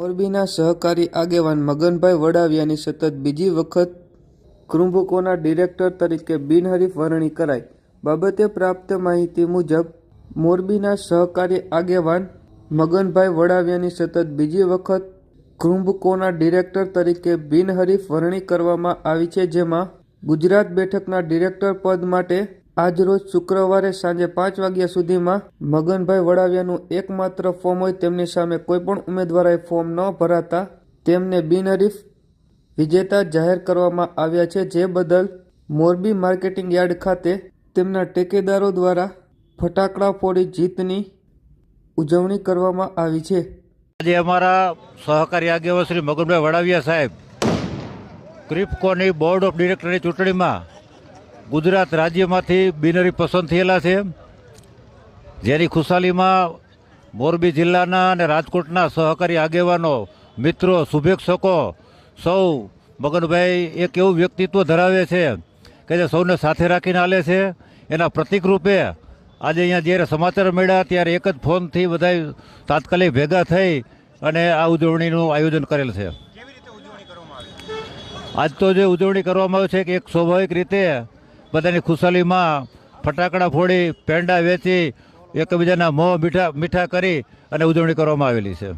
મોરબીના સહકારી આગેવાન મગનભાઈ વડાવિયાની સતત બીજી વખત કૃંભકોના ડિરેક્ટર તરીકે બિનહરીફ વરણી કરાઈ. બાબતે પ્રાપ્ત માહિતી મુજબ, મોરબીના સહકારી આગેવાન મગનભાઈ વડાવિયાની સતત બીજી વખત કુંભકોના ડિરેક્ટર તરીકે બિનહરીફ વરણી કરવામાં આવી છે, જેમાં ગુજરાત બેઠકના ડિરેક્ટર પદ માટે આજરોજ શુક્રવારે સાંજે પાંચ વાગ્યા સુધીમાં મગનભાઈ વડાવિયાનું એકમાત્ર ફોર્મ હોય તેમની સામે કોઈપણ ઉમેદવારે ફોર્મ ન ભરાતા તેમને બિનહરીફ વિજેતા જાહેર કરવામાં આવ્યા છે, જે બદલ મોરબી માર્કેટિંગ યાર્ડ ખાતે તેમના ટેકેદારો દ્વારા ફટાકડા ફોડી જીતની ઉજવણી કરવામાં આવી છે. આજે અમારા સહકારી આગેવાન શ્રી મગનભાઈ વડાવિયા સાહેબ ક્રિપકોની બોર્ડ ઓફ ડિરેક્ટરની ચૂંટણીમાં ગુજરાત રાજ્યમાંથી બિનરી પસંદ થયેલા છે. જેની ખુશાલીમાં મોરબી જિલ્લાના અને રાજકોટના સહકારી આગેવાનો મિત્રો શુભેચ્છકો સૌ મગનભાઈ એક એવું વ્યક્તિત્વ ધરાવે છે કે જે સૌને સાથે રાખીને હાલે છે. એના પ્રતિકરૂપે આજે અહીંયા જ્યારે સમાચાર મળ્યા ત્યારે એક જ ફોનથી બધા તાત્કાલિક ભેગા થઈ અને આ ઉજવણીનું આયોજન કરેલ છે. આજ તો જે ઉજવણી કરવામાં આવે છે કે એક સ્વાભાવિક રીતે બધાની ખુશાલીમાં ફટાકડા ફોડી, પેંડા વેચી, એકબીજાના મોં મીઠા મીઠા કરી અને ઉજવણી કરવામાં આવેલી છે.